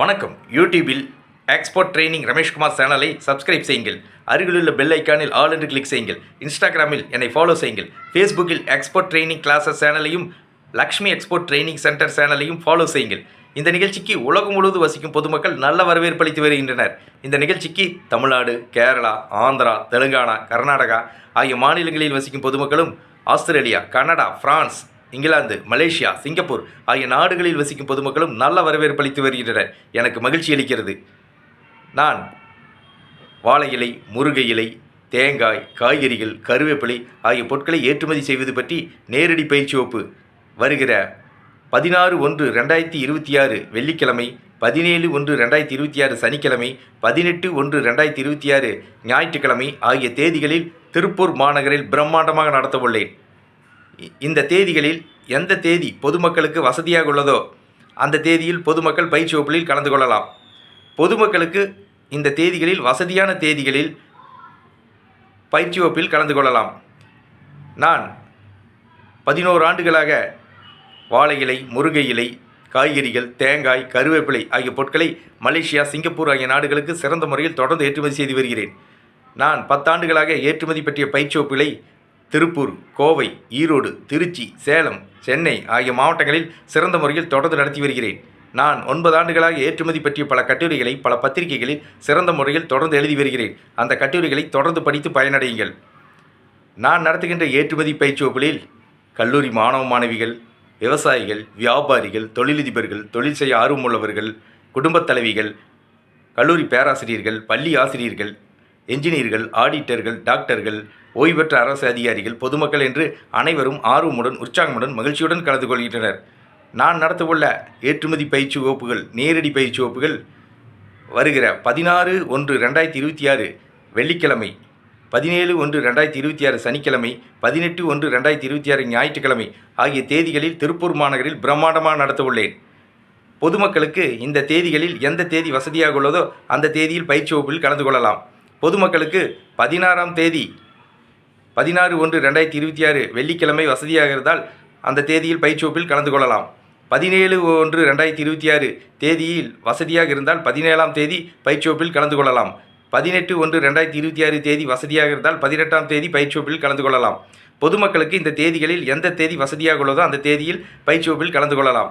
வணக்கம். யூடியூபில் export training Rameshkumar சேனலை சப்ஸ்கிரைப் செய்யுங்கள். அருகிலுள்ள பெல் ஐக்கானில் ஆல் என்று கிளிக் செய்யுங்கள். இன்ஸ்டாகிராமில் என்னை ஃபாலோ செய்யுங்கள். ஃபேஸ்புக்கில் எக்ஸ்போர்ட் ட்ரைனிங் கிளாஸஸ் சேனலையும் லக்ஷ்மி எக்ஸ்போர்ட் ட்ரைனிங் சென்டர் சேனலையும் ஃபாலோ செய்யுங்கள். இந்த நிகழ்ச்சிக்கு உலகம் முழுவதும் வசிக்கும் பொதுமக்கள் நல்ல வரவேற்பு அளித்து வருகின்றனர். இந்த நிகழ்ச்சிக்கு தமிழ்நாடு கேரளா ஆந்திரா தெலுங்கானா கர்நாடகா ஆகிய மாநிலங்களில் வசிக்கும் பொதுமக்களும் Australia Canada France England Malaysia Singapore ஆகிய நாடுகளில் வசிக்கும் பொதுமக்களும் நல்ல வரவேற்பு அளித்து வருகின்றனர் எனக்கு மகிழ்ச்சி அளிக்கிறது. நான் வாழை இலை முருகை இலை தேங்காய் காய்கறிகள் கருவேப்பிலை ஆகிய பொருட்களை ஏற்றுமதி செய்வது பற்றி நேரடி பயிற்சி வகுப்பு வருகிற பதினாறு ஒன்று ரெண்டாயிரத்தி இருபத்தி ஆறு வெள்ளிக்கிழமை பதினேழு ஒன்று ரெண்டாயிரத்தி இருபத்தி ஆறு சனிக்கிழமை பதினெட்டு ஒன்று ரெண்டாயிரத்தி இருபத்தி ஆறு ஞாயிற்றுக்கிழமை ஆகிய தேதிகளில் திருப்பூர் மாநகரில் பிரம்மாண்டமாக நடத்தவுள்ளேன். இந்த தேதிகளில் எந்த தேதி பொதுமக்களுக்கு வசதியாக உள்ளதோ அந்த தேதியில் பொதுமக்கள் பயிற்சி வகுப்பில் கலந்து கொள்ளலாம். பொதுமக்களுக்கு இந்த தேதிகளில் வசதியான தேதிகளில் பயிற்சி வகுப்பில் கலந்து கொள்ளலாம். நான் பதினோரு ஆண்டுகளாக வாழை இலை முருங்கை இலை காய்கறிகள் தேங்காய் கருவேப்பிலை ஆகிய பொருட்களை மலேசியா சிங்கப்பூர் ஆகிய நாடுகளுக்கு சிறந்த முறையில் தொடர்ந்து ஏற்றுமதி செய்து வருகிறேன். நான் பத்தாண்டுகளாக ஏற்றுமதி பற்றிய பயிற்சி வகுப்புகளை திருப்பூர் கோவை ஈரோடு திருச்சி சேலம் சென்னை ஆகிய மாவட்டங்களில் சிறந்த முறையில் தொடர்ந்து நடத்தி வருகிறேன். நான் ஒன்பது ஆண்டுகளாக ஏற்றுமதி பற்றிய பல கட்டுரைகளை பல பத்திரிகைகளில் சிறந்த முறையில் தொடர்ந்து எழுதி வருகிறேன். அந்த கட்டுரைகளை தொடர்ந்து படித்து பயனடையுங்கள். நான் நடத்துகின்ற ஏற்றுமதி பயிற்சி வகுப்பில் கல்லூரி மாணவ மாணவிகள் விவசாயிகள் வியாபாரிகள் தொழிலதிபர்கள் தொழில் செய்ய ஆர்வமுள்ளவர்கள் குடும்பத் தலைவிகள் கல்லூரி பேராசிரியர்கள் பள்ளி ஆசிரியர்கள் என்ஜினியர்கள் ஆடிட்டர்கள் டாக்டர்கள் ஓய்வு பெற்ற அரசு அதிகாரிகள் பொதுமக்கள் என்று அனைவரும் ஆர்வமுடன் உற்சாகமுடன் மகிழ்ச்சியுடன் கலந்து கொள்கின்றனர். நான் நடத்தவுள்ள ஏற்றுமதி பயிற்சி வகுப்புகள் நேரடி பயிற்சி வகுப்புகள் வருகிற பதினாறு ஒன்று ரெண்டாயிரத்தி இருபத்தி ஆறு வெள்ளிக்கிழமை பதினேழு ஒன்று ரெண்டாயிரத்தி இருபத்தி ஆறு சனிக்கிழமை பதினெட்டு ஒன்று ரெண்டாயிரத்தி இருபத்தி ஆறு ஞாயிற்றுக்கிழமை ஆகிய தேதிகளில் திருப்பூர் மாநகரில் பிரம்மாண்டமாக நடத்தவுள்ளேன். பொதுமக்களுக்கு இந்த தேதிகளில் எந்த தேதி வசதியாக உள்ளதோ அந்த தேதியில் பயிற்சி வகுப்பில் கலந்து கொள்ளலாம். பொதுமக்களுக்கு பதினாறாம் தேதி பதினாறு ஒன்று ரெண்டாயிரத்தி இருபத்தி ஆறு வெள்ளிக்கிழமை வசதியாக இருந்தால் அந்த தேதியில் பயிற்சி வகுப்பில் கலந்து கொள்ளலாம். பதினேழு ஒன்று ரெண்டாயிரத்தி இருபத்தி ஆறு தேதியில் வசதியாக இருந்தால் பதினேழாம் தேதி பயிற்சி வகுப்பில் கலந்து கொள்ளலாம். பதினெட்டு ஒன்று ரெண்டாயிரத்தி இருபத்தி ஆறு தேதி வசதியாக இருந்தால் பதினெட்டாம் தேதி பயிற்சி வகுப்பில் கலந்து கொள்ளலாம். பொதுமக்களுக்கு இந்த தேதிகளில் எந்த தேதி வசதியாக உள்ளதோ அந்த தேதியில் பயிற்சி வகுப்பில் கலந்து கொள்ளலாம்.